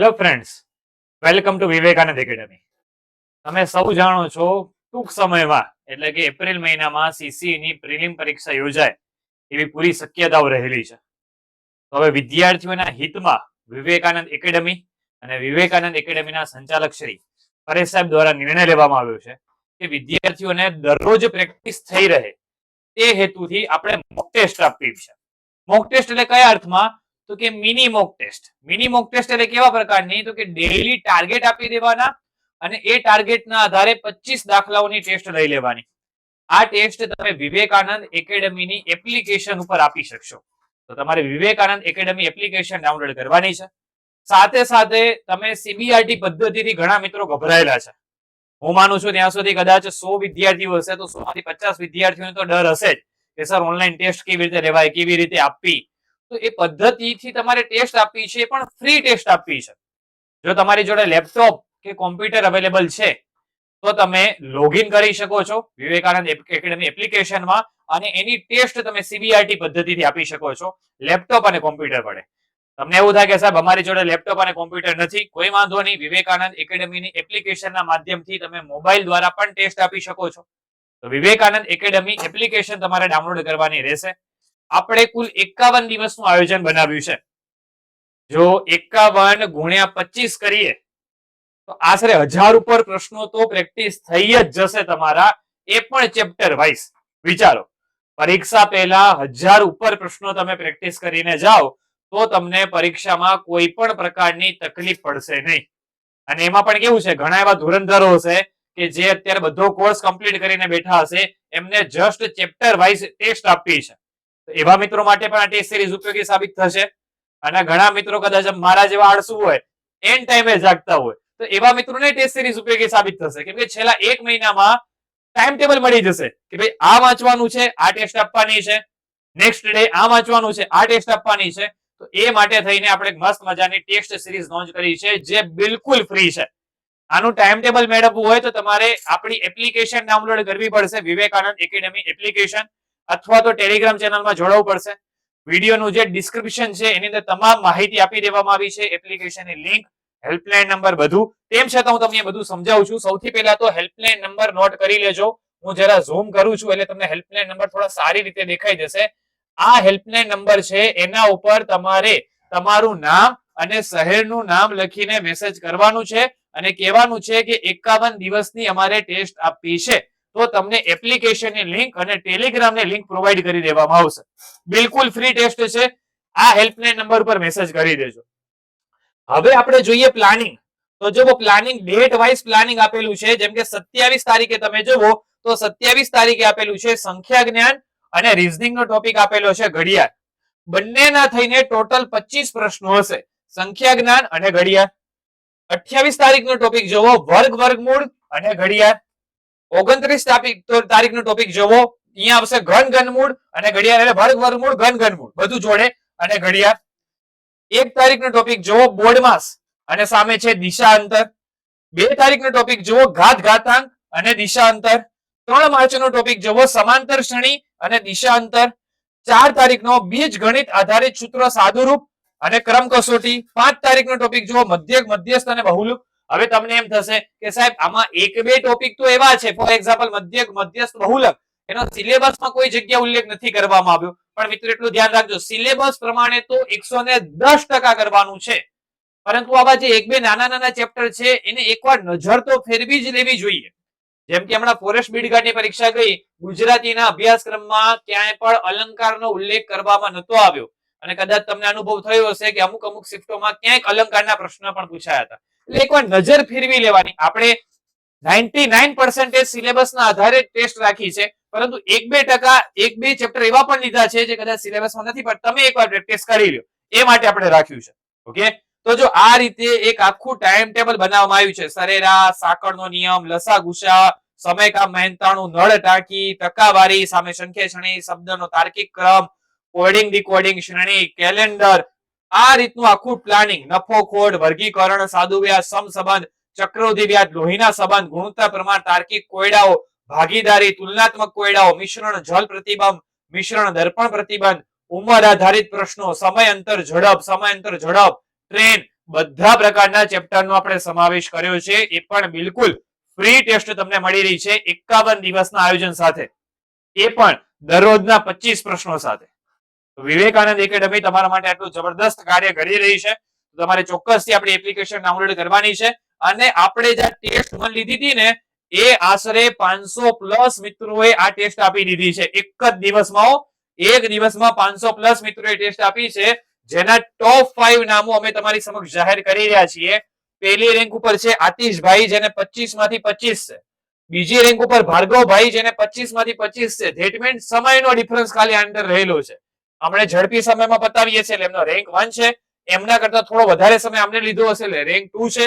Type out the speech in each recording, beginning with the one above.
Hello friends welcome to Vivekananda academy તમે સૌ જાણો છો, ટૂંક સમયમાં, એટલે કે એપ્રિલ મહિનામાં CCE ની પ્રિલિમ પરીક્ષા યોજાય, એવી પૂરી શક્યતાઓ રહેલી છે. તો હવે વિદ્યાર્થીઓના હિતમાં વિવેકાનંદ એકેડમી અને વિવેકાનંદ એકેડમીના સંચાલક શ્રી પરેશ સાહેબ દ્વારા નિર્ણય લેવામાં આવ્યો છે કે વિદ્યાર્થીઓને દરરોજ પ્રેક્ટિસ થઈ રહે, તે હેતુથી આપણે મોક ટેસ્ટ આપવી છે. મોક ટેસ્ટ એટલે કયા અર્થમાં? તો કે mini mock test mini mock test એટલે કેવા પ્રકારની? તો કે ડેઈલી ટાર્ગેટ આપી દેવાના અને એ ટાર્ગેટના આધારે 25 દાખલાઓની ટેસ્ટ લઈ લેવાની. આ ટેસ્ટ તમે વિવેકાનંદ એકેડમીની એપ્લિકેશન ઉપર આપી શકશો. તો તમારે વિવેકાનંદ એકેડમી એપ્લિકેશન ડાઉનલોડ કરવાની છે. સાથે સાથે તમે સીબીઆરટી પદ્ધતિથી ઘણા મિત્રો ગભરાયેલા છે. હું માનું છું ત્યાં સુધી કદાચ સો વિદ્યાર્થીઓ હશે, તો સો માંથી પચાસ વિદ્યાર્થીઓને તો ડર હશે જ કે, સર ઓનલાઈન ટેસ્ટ કેવી રીતે લેવાય? કેવી રીતે આપવી? તો એ પદ્ધતિથી તમારે ટેસ્ટ આપવી છે પણ ફ્રી ટેસ્ટ આપવી છે. જો તમારી જોડે લેપટોપ કે કોમ્પ્યુટર અવેલેબલ છે, તો તમે લોગિન કરી શકો છો વિવેકાનંદ એકેડમી એપ્લિકેશનમાં અને એની ટેસ્ટ તમે સીબીઆરટી પદ્ધતિથી આપી શકો છો, લેપટોપ અને કોમ્પ્યુટર વડે. તમને એવું થાય કે સાહેબ, અમારી જોડે લેપટોપ અને કોમ્પ્યુટર નથી, કોઈ વાંધો નહીં, વિવેકાનંદ એકેડમીની એપ્લિકેશનના માધ્યમથી તમે મોબાઈલ દ્વારા પણ ટેસ્ટ આપી શકો છો. તો વિવેકાનંદ એકેડમી એપ્લિકેશન તમારે ડાઉનલોડ કરવાની રહેશે. આપણે કુલ એકાવન દિવસનું આયોજન બનાવ્યું છે. જો એકાવન ગુણ્યા પચીસ કરીએ, તો આશરે હજાર ઉપર પ્રશ્નો તો પ્રેક્ટિસ થઈ જ જશે તમારા એ પણ ચેપ્ટર વાઇઝ વિચારો, પરીક્ષા પહેલા હજાર ઉપર પ્રશ્નો તમે પ્રેક્ટિસ કરીને જાઓ, તો તમને પરીક્ષામાં કોઈ પણ પ્રકારની તકલીફ પડશે નહીં. અને એમાં પણ કેવું છે, ઘણા એવા ધુરંધરો હશે કે જે અત્યારે બધો કોર્સ કમ્પ્લીટ કરીને બેઠા હશે, એમને જસ્ટ ચેપ્ટર વાઇઝ ટેસ્ટ આપવી છે. એવા મિત્રો માટે પણ આ ટેસ્ટ સિરીઝ ઉપયોગી સાબિત થશે. અને ઘણા મિત્રો કદાચ મારા જેવા આળસુ હોય, એન ટાઈમે જાગતા હોય, તો એવા મિત્રોને ટેસ્ટ સિરીઝ ઉપયોગી સાબિત થશે. કેમ કે છેલ્લા એક મહિનામાં ટાઈમ ટેબલ મળી જશે કે ભાઈ આ વાંચવાનું છે, આ ટેસ્ટ આપવાની છે નેક્સ્ટ ડે આ વાંચવાનું છે, આ ટેસ્ટ આપવાની છે. તો એ માટે થઈને આપણે મસ્ત મજાની ટેસ્ટ સિરીઝ લોન્ચ કરી છે, જે બિલકુલ ફ્રી છે. આનું ટાઈમ ટેબલ મેળવવું હોય તો તમારે આપણી એપ્લિકેશન ડાઉનલોડ કરવી પડશે, વિવેકાનંદ એકેડેમી એપ્લિકેશન અથવા તો ટેલિગ્રામ ચેનલમાં જોડવું પડશે. વિડીયોનું જે ડિસ્ક્રિપ્શન છે, એની અંદર તમામ માહિતી આપી દેવામાં આવી છે. એપ્લિકેશનની લિંક હેલ્પલાઇન નંબર બધું. તેમ છતાં હું તમને બધું સમજાવું છું. સૌથી પહેલા તો હેલ્પલાઇન નંબર નોટ કરી લેજો. હું જરા ઝૂમ કરું છું, એટલે તમને હેલ્પલાઇન નંબર થોડા સારી રીતે દેખાઈ જશે. આ હેલ્પલાઇન નંબર છે, એના ઉપર તમારે તમારું નામ અને શહેરનું નામ લખીને મેસેજ કરવાનું છે. અને કહેવાનું છે કે એકાવન દિવસની અમારે ટેસ્ટ આપવી છે. તો તમને એપ્લિકેશનની લિંક અને ટેલિગ્રામની લિંક પ્રોવાઈડ કરી દેવામાં આવશે. બિલકુલ ફ્રી ટેસ્ટ છે. આ હેલ્પલાઇન નંબર પર મેસેજ કરી દેજો. હવે આપણે જોઈએ પ્લાનિંગ. તો જો પ્લાનિંગ ડેટ વાઇઝ પ્લાનિંગ આપેલું છે. જેમ કે સત્યાવીસ તારીખે તમે જુઓ, તો સત્યાવીસ તારીખે આપેલું છે સંખ્યા જ્ઞાન અને રીઝનિંગ નો ટોપિક આપેલો છે ઘડિયાળ. બંનેના થઈને ટોટલ પચીસ પ્રશ્નો હશે. સંખ્યા જ્ઞાન અને ઘડિયાળ. અઠ્યાવીસ તારીખનો ટોપિક જોવો વર્ગ, વર્ગમૂળ અને ઘડિયાળ. ઓગણત્રીસ તારીખનો ટોપિક જોવો. અહીંયા આવશે ઘન ઘનમૂળ અને ઘડિયાળ એટલે વર્ગ વર્ગમૂળ, ઘન ઘનમૂળ. બધું જોડે અને ઘડિયાળ. એક તારીખનો ટોપિક જોવો બોર્ડ અને સામે છે દિશા અંતર. બે તારીખનો ટોપિક જોવો, ઘાત ઘાતાંક અને દિશા અંતર. ત્રણ માર્ચનો ટોપિક જોવો, સમાંતર શ્રેણી અને દિશા અંતર. ચાર તારીખનો બીજ ગણિત આધારિત સૂત્ર સાદુરૂપ અને ક્રમ કસોટી. પાંચ તારીખનો ટોપિક જુઓ મધ્યક, મધ્યસ્થ અને બહુલુક હવે તમને એમ થશે કે સાહેબ, આમાં એક બે ટોપિક તો એવા છે. ફોર એક્ઝામ્પલ મધ્યક મધ્યસ્થ બહુલક, એનો સિલેબસમાં કોઈ જગ્યા ઉલ્લેખ નથી કરવામાં આવ્યો. પણ મિત્રો, એટલું ધ્યાન રાખજો. સિલેબસ પ્રમાણે તો એકસો કરવાનું છે. પરંતુ આવા જે એક બે નાના નાના ચેપ્ટર છે, એને એકવાર નજર તો ફેરવી જ લેવી જોઈએ. જેમ કે હમણાં ફોરેસ્ટ બીડગાર્ડની પરીક્ષા ગઈ. ગુજરાતીના અભ્યાસક્રમમાં ક્યાંય પણ અલંકારનો ઉલ્લેખ કરવામાં નતો આવ્યો. અને કદાચ તમને અનુભવ થયો હશે કે અમુક અમુક શિફ્ટોમાં ક્યાંક અલંકારના પ્રશ્ન પણ પૂછાયા હતા. એટલે એકવાર નજર ફેરવી લેવાની. આપણે નાઇન્ટી નાઇન પર્સન્ટેજ સિલેબસના આધારે ટેસ્ટ રાખી છે. પરંતુ એક બે ટકા, એક બે ચેપ્ટર એવા પણ લીધા છે જે કદાચ સિલેબસમાં નથી, પણ તમે એકવાર પ્રેક્ટિસ કરી લો એ માટે આપણે રાખ્યું છે. ઓકે? તો જો આ રીતે એક આખું ટાઈમ ટેબલ બનાવવામાં આવ્યું છે. સરેરાશ સાંકળનો નિયમ લસા ગુસા સમય કામ મહેનતાણું, નળ ટાંકી, ટકાવારી, સામે સંખ્યા શ્રેણી શબ્દનો તાર્કિક ક્રમ કોડિંગ ડીકોડિંગ શ્રેણી કેલેન્ડર આ રીતનું આખું પ્લાનિંગ નફો ખોટ વર્ગીકરણ, સાદુ વ્યાજ ચક્રવૃદ્ધિ વ્યાજ, લોહીના સંબંધ, ગુણોત્તર પ્રમાણ, તાર્કિક કોયડાઓ, ભાગીદારી, તુલનાત્મક કોયડાઓ, મિશ્રણ, જલ પ્રતિબંધ, મિશ્રણ, દર્પણ પ્રતિબંધ, ઉંમર આધારિત પ્રશ્નો સમય અંતર ઝડપ સમય અંતર ઝડપ ટ્રેન બધા પ્રકારના ચેપ્ટરનો આપણે સમાવેશ કર્યો છે. એ પણ બિલકુલ ફ્રી ટેસ્ટ તમને મળી રહી છે એકાવન દિવસના આયોજન સાથે. એ પણ દરરોજના પચીસ પ્રશ્નો સાથે. વિવેકાનંદ એકેડમી તમારા માટે આટલું જબરદસ્ત કાર્ય કરી રહી છે. તમારે ચોક્કસથી આપણી એપ્લિકેશન ડાઉનલોડ કરવાની છે. અને આપણે જે ટેસ્ટ વન લીધી હતી ને, એ આશરે પાંચસો પ્લસ મિત્રોએ આ ટેસ્ટ આપી દીધી છે. એક જ દિવસમાં એક દિવસમાં પાંચસો પ્લસ મિત્રોએ ટેસ્ટ આપી છે. જેના ટોપ ફાઈવ નામો અમે તમારી સમક્ષ જાહેર કરી રહ્યા છીએ. પહેલી રેન્ક ઉપર છે આતિશભાઈ, જેને પચીસમાંથી પચીસ છે. બીજી રેન્ક ઉપર ભાર્ગવભાઈ, જેને પચીસમાંથી પચીસ છે. ધેટ સમયનો ડિફરન્સ ખાલી અંદર રહેલો છે. આપણે ઝડપી સમયમાં પતાવીએ છીએ, એટલે એમનો રેન્ક વન છે. એમના કરતા થોડો વધારે સમય અમને લીધો હશે, એટલે રેન્ક ટુ છે.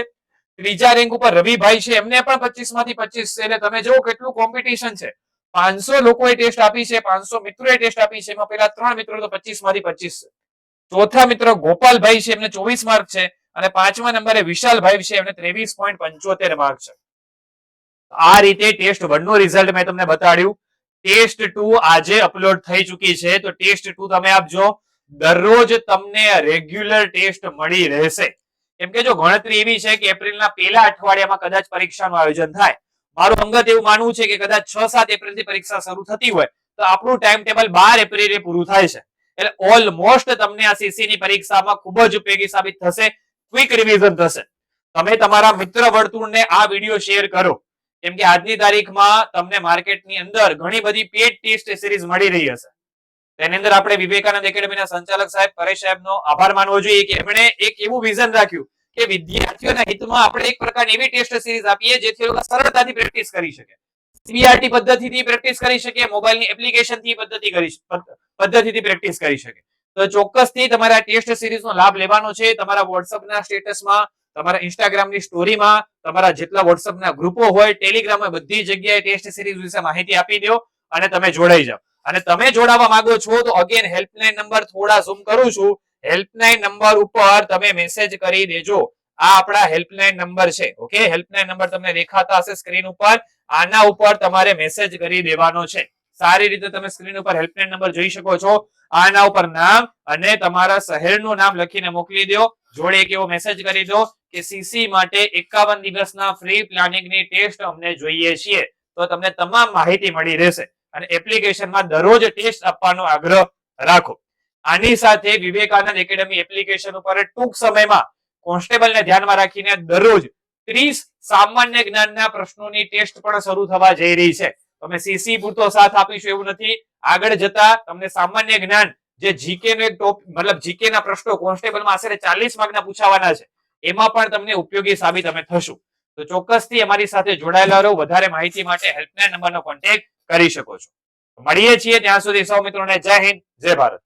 ત્રીજા રેન્ક ઉપર રવિભાઈ છે, એમને પણ પચીસમાંથી પચીસ છે, એટલે તમે જુઓ કેટલું કોમ્પિટિશન છે. પાંચસો લોકોએ ટેસ્ટ આપી છે, પાંચસો મિત્રોએ ટેસ્ટ આપી છે, એમાં પેલા ત્રણ મિત્રો તો પચીસમાંથી પચીસ છે. ચોથા મિત્ર ગોપાલભાઈ છે, એમને ચોવીસ માર્ક છે, અને પાંચમા નંબરે વિશાલભાઈ છે, એમને ત્રેવીસ પોઈન્ટ પંચોતેર માર્ક છે. આ રીતે ટેસ્ટ વનનું રિઝલ્ટ મેં તમને બતાડ્યું. ટેસ્ટ ટુ આજે અપલોડ થઈ ચૂકી છે. તો ટેસ્ટ ટુ તમે આપજો. દરરોજ તમને રેગ્યુલર ટેસ્ટ મળી રહેશે. કેમ કે જો ગણતરી એવી છે કે એપ્રિલના પહેલા અઠવાડિયામાં કદાચ પરીક્ષાનું આયોજન થાય. મારું અંગત એવું માનવું છે કે કદાચ છ સાત એપ્રિલથી પરીક્ષા શરૂ થતી હોય, તો આપણું ટાઈમ ટેબલ બાર એપ્રિલે પૂરું થાય છે. એટલે ઓલમોસ્ટ તમને આ સીસી ની પરીક્ષામાં ખૂબ જ ઉપયોગી સાબિત થશે, ક્વિક રિવિઝન થશે. તમે તમારા મિત્ર વર્તુળને આ વીડિયો શેર કરો. કેમ કે આજની તારીખમાં તમને માર્કેટની અંદર ઘણી બધી પેડ ટેસ્ટ સિરીઝ મળી રહી હશે. તેની અંદર આપણે વિવેકાનંદ એકેડમીના સંચાલક સાહેબ પરેશ સાહેબનો આભાર માનવો જોઈએ કે એમણે એક એવું વિઝન રાખ્યું કે વિદ્યાર્થીઓના હિતમાં આપણે એક પ્રકારની એવી ટેસ્ટ સિરીઝ આપીએ જેથી લોકો સરળતાથી પ્રેક્ટિસ કરી શકે. સીબીઆરટી પદ્ધતિથી પ્રેક્ટિસ કરી શકે મોબાઈલની એપ્લિકેશનથી પદ્ધતિ કરી પદ્ધતિથી પ્રેક્ટિસ કરી શકે. તો ચોક્કસથી તમારે ટેસ્ટ સિરીઝનો લાભ લેવાનો છે. તમારા વોટ્સઅપના સ્ટેટસમાં તમારા ઇન્સ્ટાગ્રામની સ્ટોરીમાં તમારા જેટલા વોટ્સઅપના ગ્રુપો હોય ટેલિગ્રામ હોય બધી જગ્યાએ ટેસ્ટ સિરીઝ વિશે માહિતી આપી દો અને તમે જોડાઈ જાઓ. અને તમે જોડાવા માંગો છો તો અગેન હેલ્પલાઇન નંબર થોડા ઝૂમ કરું છું. હેલ્પલાઇન નંબર ઉપર તમે મેસેજ કરી દેજો. આ આપણા હેલ્પલાઇન નંબર છે ઓકે હેલ્પલાઇન નંબર તમને દેખાતા હશે સ્ક્રીન ઉપર. આના ઉપર તમારે મેસેજ કરી દેવાનો છે. સારી રીતે તમે સ્ક્રીન ઉપર હેલ્પલાઇન નંબર જોઈ શકો છો. આના ઉપર નામ અને તમારા શહેરનું નામ લખીને મોકલી દો. જોડે એક એવો મેસેજ કરી દો. કે સીસી માટે એકાવન દિવસના ફ્રી પ્લાનિંગની ટેસ્ટ અમને જોઈએ છીએ. તો તમને તમામ માહિતી મળી રહેશે. અને એપ્લિકેશનમાં દરરોજ ટેસ્ટ આપવાનો આગ્રહ રાખો. આની સાથે વિવેકાનંદ એકેડમી એપ્લિકેશન ઉપર ટૂંક સમયમાં કોન્સ્ટેબલને ધ્યાનમાં રાખીને દરરોજ ત્રીસ સામાન્ય જ્ઞાનના પ્રશ્નોની ટેસ્ટ પણ શરૂ થવા જઈ રહી છે. તમે સીસી પૂરતો સાથ આપીશું એવું નથી. આગળ જતા તમને સામાન્ય જ્ઞાન જે જીકે નો એક ટોપ, મતલબ જીકે ના પ્રશ્નો કોન્સ્ટેબલમાં આશરે ચાલીસ માર્કના પૂછાવાના છે. એમાં પણ તમને ઉપયોગી સાબિત અમે થશું. તો ચોક્કસથી અમારી સાથે જોડાયેલા રહો, વધારે માહિતી માટે હેલ્પલાઇન નંબરનો કોન્ટેક્ટ કરી શકો છો. મળીએ છીએ ત્યાં સુધી સૌ મિત્રોને જય હિન્દ, જય ભારત.